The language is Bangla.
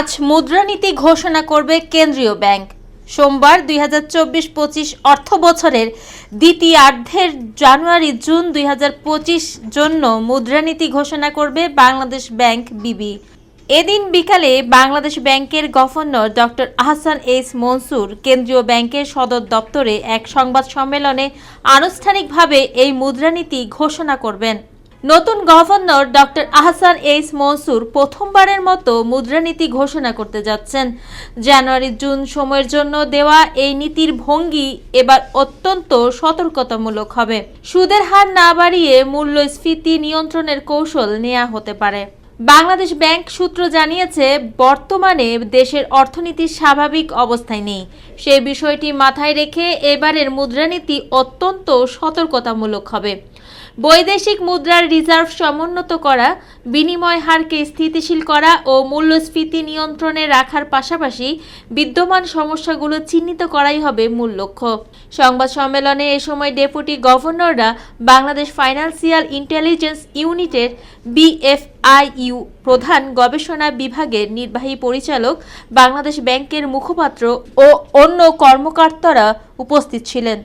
আজ মুদ্রানীতি ঘোষণা করবে কেন্দ্রীয় ব্যাংক। সোমবার দুই হাজার চব্বিশ পঁচিশ অর্থ বছরের দ্বিতীয়ার্ধের জানুয়ারি জুন দুই হাজার পঁচিশ জন্য মুদ্রানীতি ঘোষণা করবে বাংলাদেশ ব্যাংক বিবি। এদিন বিকালে বাংলাদেশ ব্যাংকের governor doctor Ahsan H Mansur কেন্দ্রীয় ব্যাংকের সদর দপ্তরে এক সংবাদ সম্মেলনে আনুষ্ঠানিকভাবে এই মুদ্রানীতি ঘোষণা করবেন। নতুন governor doctor Ahsan H Mansur প্রথমবারের মতো মুদ্রানীতি ঘোষণা করতে যাচ্ছেন। জানুয়ারি জুন সময়ের জন্য দেওয়া এই নীতির ভঙ্গি এবার অত্যন্ত সতর্কতামূলক হবে। সুদের হার না বাড়িয়ে মূল্যস্ফীতি নিয়ন্ত্রণের কৌশল নেওয়া হতে পারে। বাংলাদেশ ব্যাংক সূত্র জানিয়েছে, বর্তমানে দেশের অর্থনীতি স্বাভাবিক অবস্থায় নেই। সেই বিষয়টি মাথায় রেখে এবারের মুদ্রানীতি অত্যন্ত সতর্কতামূলক হবে। বৈদেশিক মুদ্রার রিজার্ভ সমুন্নত করা, বিনিময় হারকে স্থিতিশীল করা ও মূল্যস্ফীতি নিয়ন্ত্রণে রাখার পাশাপাশি বিদ্যমান সমস্যাগুলো চিহ্নিত করাই হবে মূল লক্ষ্য। সংবাদ সম্মেলনে এ সময় ডেপুটি গভর্নররা বাংলাদেশ ফাইন্যান্সিয়াল ইন্টেলিজেন্স ইউনিটের বিএফআইইউ প্রধান গবেষণা বিভাগের নির্বাহী পরিচালক বাংলাদেশ ব্যাংকের মুখপাত্র ও অন্য কর্মকর্তারা উপস্থিত ছিলেন।